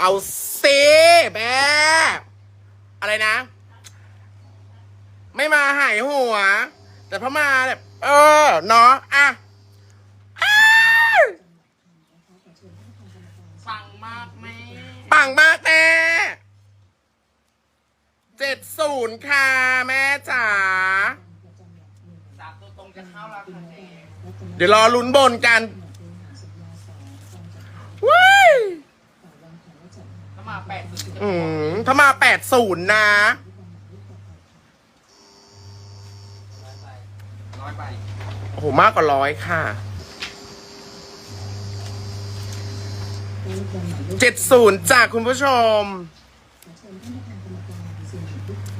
เอาซิแม่อะไรนะ ไม่มาหายหัว แต่พอมาแบบ เออ เนาะอะอ้าวฟังมากแม่ปังมากแม่เจ็ดศูนย์ค่ะแม่จ๋า สามตัวตรงจะเข้าแล้วค่ะแม่ เดี๋ยวรอลุ้นบนกันว้ายถ้ามาแปดสุดจะอืมถ้ามาแปดศูนย์นะ ร้อยใบโอ้โห มากกว่าร้อยค่ะเจ็ดศูนย์จากคุณผู้ชม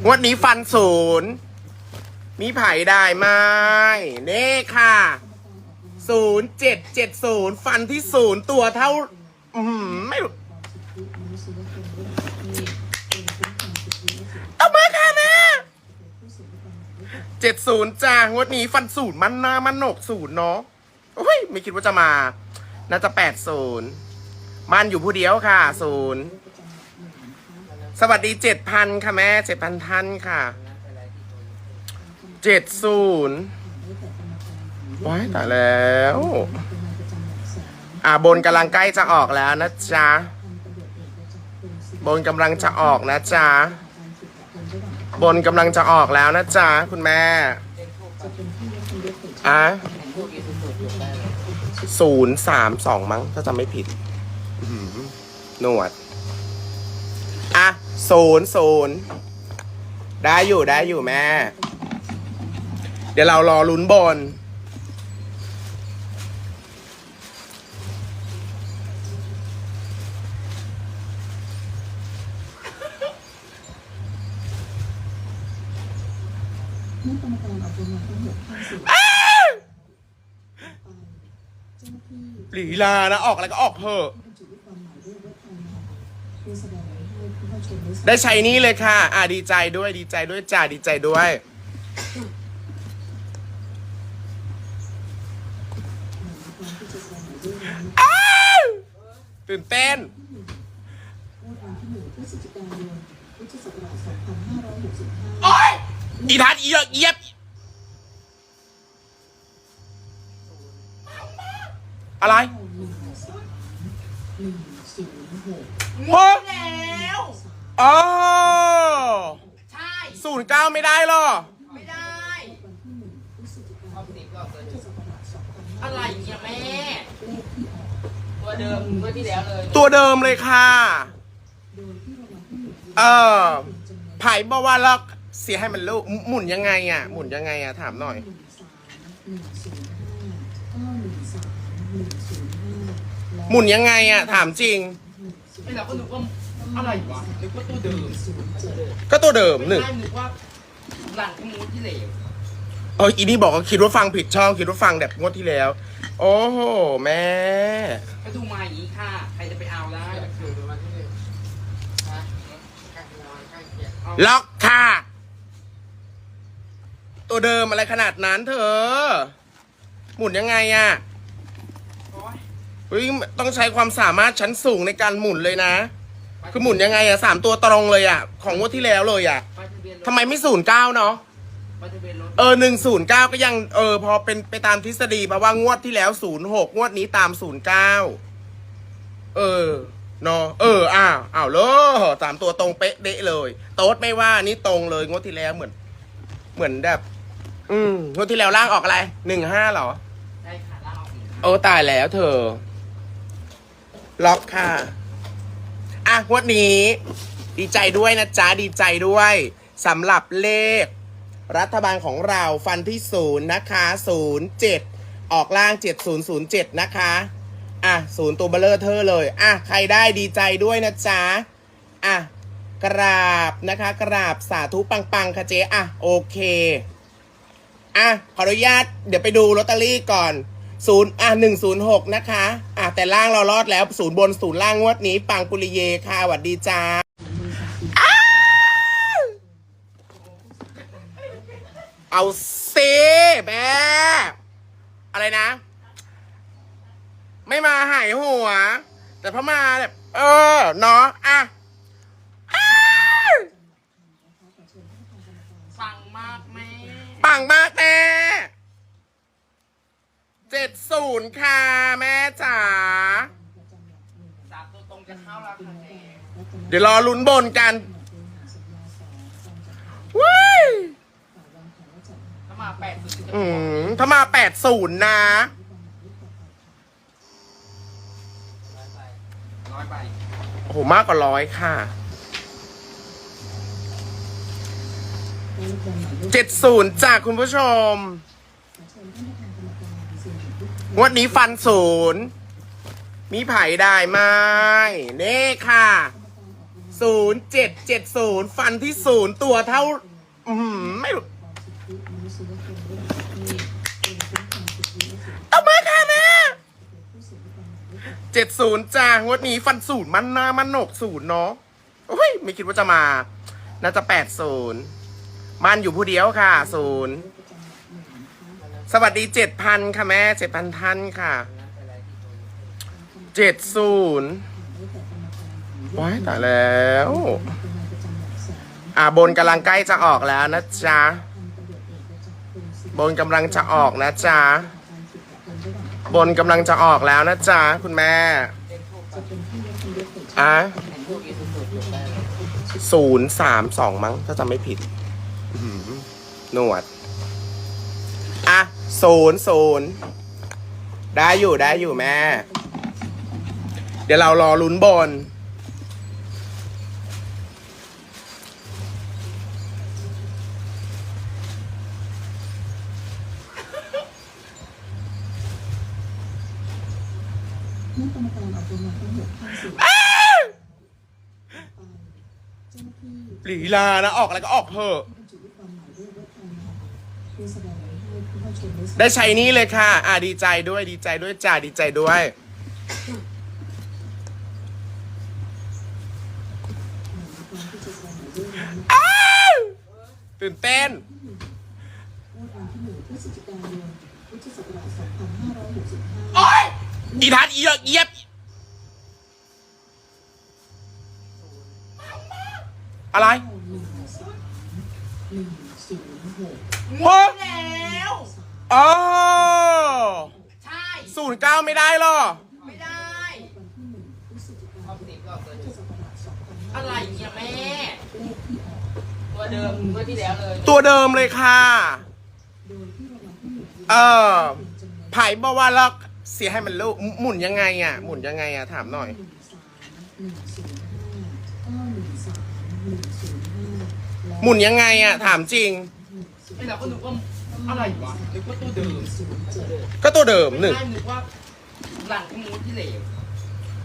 งวดนี้ฟันศูนย์มีไผ่ได้ไหมเน่ค่ะ ศูนย์เจ็ดเจ็ดศูนย์ฟันที่ศูนย์ตัวเท่า อืมไม่รู้เอามาค่ะแม่เจ็ดศูนย์จ้างวดนี้ฟันศูนย์มันหน้ามันหนกศูนย์เนาะโอ้ยไม่คิดว่าจะมา น่าจะแปดศูนย์มันอยู่ผู้เดียวค่ะศูนย์สวัสดีเจ็ดพันค่ะแม่เจ็ดพันท่านค่ะเจ็ดศูนย์ ว้ายตายแล้ว อ่าบนกำลังใกล้จะออกแล้วนะจ๊ะ บนกำลังจะออกนะจ๊ะ บนกำลังจะออกแล้วนะจ๊ะ คุณแม่อะศูนย์สามสองมั้ง ถ้าจำไม่ผิดอื้อหือหนวด อะศูนย์ศูนย์ได้อยู่ได้อยู่แม่ เดี๋ยวเรารอลุ้นบน เมื่อกรรมการออกรางวัลทั้งหมดทั้งสิ้นเจ้าหน้าที่หลีลานะออกอะไรก็ออกเถอะ บรรจุลูกบอลหมายเลขไว้ภายในเพื่อแสดงให้ผู้เข้าชมได้ทราบได้ใช้นี่เลยค่ะ อ่าดีใจด้วยดีใจด้วยจ้าดีใจด้วยการที่จะแสดงหมายเลขนั้นอ้าวตื่นเต้น งวดวันที่หนึ่งพฤศจิกายนพุทธศักราช 2565 โอ๊ย อีทัดอีเยอะเยียบอะไรหนึ่งสามหนึ่งศูนย์หกโอ้แล้วอ๋อใช่ศูนย์เก้าไม่ได้หรอ ไม่ได้ อะไรเนี่ยแม่ ตัวเดิมเมื่อที่แล้วเลย ตัวเดิมเลยค่ะ เออเป็นจำนวนไผ่บอกว่าล็อก เสียให้มันลูกหมุนยังไงอะ หมุนยังไงอะ ถามหน่อย หนึ่งสามหนึ่งศูนย์ห้าเก้าหนึ่งสามหนึ่งศูนย์ห้าและหมุนยังไงอะ ถามจริง ไอ้เราก็นึกว่าอะไรวะนึกว่าตัวเดิมศูนย์เจ็ดก็ตัวเดิมหนึ่ง ไม่นึกว่าหลังที่มูที่เหลวเอออีนี่บอกว่าคิดว่าฟังผิดช่องคิดว่าฟังแบบงวดที่แล้ว โอ้โห แม่ ก็ดูมาอย่างนี้ค่ะ ใครจะไปเอาได้ ล็อกค่ะ ตัวเดิมอะไรขนาดนั้นเธอ หมุนยังไงอะ่ะโอ๊ยเฮ้ยต้องใช้ความสามารถชั้นสูงในการหมุนเลยนะ คือหมุนยังไงอะ่ะสามตัวตรงเลยอะ่ะ ของงวดที่แล้วเลยอะ่ะไปทะเบียนรถทำไมไม่ศูนย์เก้าเนาะไปทะเบียนรถเออหนึ่งศูนย์เก้าก็ยังเออพอเป็นไปตามทฤษฎีเพราะว่างวดที่แล้วศูนย์หกงวดนี้ตามศูนย์เก้าเออเนาะเอออ้าวอ้าวเลยสามตัวตรงเป๊ะเดะเลย โต๊ดไม่ว่านี่ตรงเลยงวดที่แล้วเหมือน เหมือนแบบ อืมงวดที่แล้วล่างออกอะไรหนึ่งห้าเหรอได้ค่ะล่าออกอีกโอ้ตายแล้วเธอ ล็อกค่ะ อะงวดนี้ ดีใจด้วยนะจ๊ะ ดีใจด้วยสำหรับเลข รัฐบาลของเราฟันที่ศูนย์นะคะศูนย์เจ็ดออกล่างเจ็ดศูนย์ศูนย์เจ็ดนะคะ อะศูนย์ตัวเบลเลอร์เธอเลย อะ ใครได้ดีใจด้วยนะจ๊ะ อะ กราบนะคะ กราบสาธุปังๆ ค่ะเจ๊อะ โอเค อะขออนุญาตเดี๋ยวไปดูลอตเตอรี่ก่อนศูนย์อะหนึ่งศูนย์หกนะคะอะแต่ล่างเรารอดแล้วศูนย์บนศูนย์ล่างงวดนี้ ปังปุริเยค่ะสวัสดีจ้าเอาเซแม่อะไรนะ ไม่มาหายหัว แต่พอมาแบบ เออ เนาะอะ ฟังมากแม่ปังมากแม่เจ็ดศูนย์ค่ะ แม่จ๋า สามตัวตรงจะเข้าแล้วค่ะเจ๊เดี๋ยวรอลุ้นบนกันว้ายถ้ามาแปดสุดจะอืมถ้ามาแปดศูนย์นะ ร้อยใบร้อยใบโอ้โห มากกว่าร้อยค่ะ เจ็ดศูนย์จากคุณผู้ชม งวดนี้ฟันศูนย์มีไผ่ได้ไหมเน่ค่ะศูนย์เจ็ดเจ็ดศูนย์ฟันที่ศูนย์ตัวเท่า อืมไม่รู้เอามาค่ะแม่เจ็ดศูนย์จ้างวดนี้ฟันศูนย์มันหน้ามันหนกศูนย์เนาะโอ้ย ไม่คิดว่าจะมา น่าจะแปดศูนย์ มันอยู่ผู้เดียวค่ะ ศูนย์ สวัสดีเจ็ดพันค่ะแม่เจ็ดพันท่านค่ะ เจ็ดศูนย์ว้ายตายแล้ว อ่าบนกำลังใกล้จะออกแล้วนะจ๊ะ บนกำลังจะออกนะจ๊ะ บนกำลังจะออกแล้วนะจ๊ะ คุณแม่อะศูนย์สามสองมั้งถ้าจำไม่ผิด หนวด อะศูนย์ศูนย์ได้อยู่ได้อยู่แม่ เดี๋ยวเรารอลุ้นบน เมื่อกรรมการออกรางวัลทั้งหมดเข้าสู่เจ้าหน้าที่หลีลานะ ออกอะไรก็ออกเถอะบ ได้ใช้นี่เลยค่ะ อะดีใจด้วยดีใจด้วยจ้าดีใจด้วยความที่จะแสดงหมายด้วยนั้นอ้าวตื่นเต้นงวดวันที่หนึ่งพฤศจิกานพุทธศักราช2565โอ๊ยอีทัดอีเยอะเยียบอะไร หนึ่งสามหนึ่งศูนย์หกโอ้แล้วอ๋อใช่ศูนย์เก้าไม่ได้หรอ ไม่ได้วันที่หนึ่งพฤศจิกาเอายนสิบก็เกินพุทธศักราช2565อะไรเนี่ยแม่เลขที่ออกตัวเดิมเมื่อที่แล้วเลยตัวเดิมเลยค่ะ โดยที่รางวัลที่หนึ่งเออ เป็นจำนวนไผ่บอกว่าเราเสียให้มันลูกหมุนยังไงอะ หมุนยังไงอะ ถามหน่อย หนึ่งสามหนึ่งศูนย์ห้าเก้าหนึ่งสามหนึ่งศูนย์ห้าและ หมุนยังไงอะถามจริง ไอ้เราก็นึกว่าอะไรวะนึกว่าตัวเดิมศูนย์เจ็ดก็ตัวเดิมหนึ่ง ไม่ได้นึกว่าหลังที่มูที่เหลว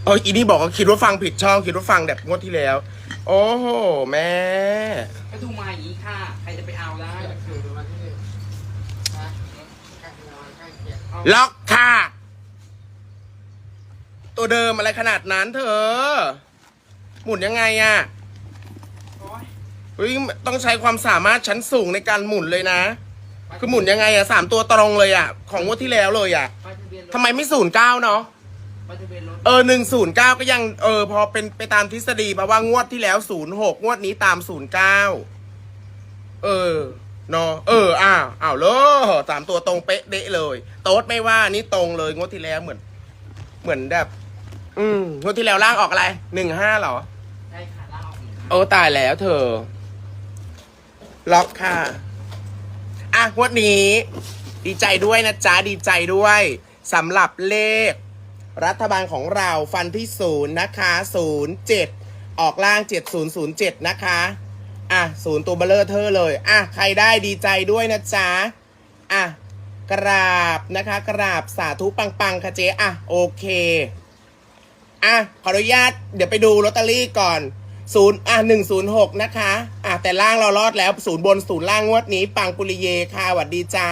เอออีนี่บอกว่าคิดว่าฟังผิดช่องคิดว่าฟังแบบงวดที่แล้ว โอ้โห แม่ ก็ดูมาอย่างนี้ค่ะ ใครจะไปเอาได้ล็อกค่ะ ตัวเดิมอะไรขนาดนั้นเธอ หมุนยังไงอะ่ะโอ๊ย เฮ้ยต้องใช้ความสามารถชั้นสูงในการหมุนเลยนะ คือหมุนยังไงอะ่ะสามตัวตรงเลยอะ่ะของงวดที่แล้วเลยอะ่ะป้ายทะเบียนรถทำไมไม่ศูนย์เก้าเนาะ ป้ายทะเบียนรถเออหนึ่งศูนย์เก้าก็ยังเออพอเป็นไปตามทฤษฎีเพราะว่างวดที่แล้วศูนย์หกงวดนี้ตามศูนย์เก้าเออเนาะเอออ้าวอ้าวเลยสามตัวตรงเป๊ะเดะเลย โต๊ดไม่ว่านี่ตรงเลยงวดที่แล้วเหมือน เหมือนแบบ อืมงวดที่แล้วล่างออกอะไรหนึ่งห้าเหรอใช่ค่ะล่างออกหนึ่งโอ้ตายแล้วเธอ ล็อกค่ะ อะงวดนี้ ดีใจด้วยนะจ๊ะ ดีใจด้วยสำหรับเลข รัฐบาลของเราฟันที่ศูนย์นะคะศูนย์เจ็ดออกล่างเจ็ดศูนย์ศูนย์เจ็ดนะคะ อะศูนย์ตัวเบลเลอร์เธอเลย อะ ใครได้ดีใจด้วยนะจ๊ะ อะ กราบนะคะ กราบสาธุปังๆ ค่ะเจ๊ อะ โอเค อะ ขออนุญาต เดี๋ยวไปดูลอตเตอรี่ก่อน ศูนย์อะหนึ่งศูนย์หกนะคะ อะแต่ล่างเรารอดแล้วศูนย์บนศูนย์ล่างงวดนี้ ปังปุริเยค่ะหวัดดีจ้า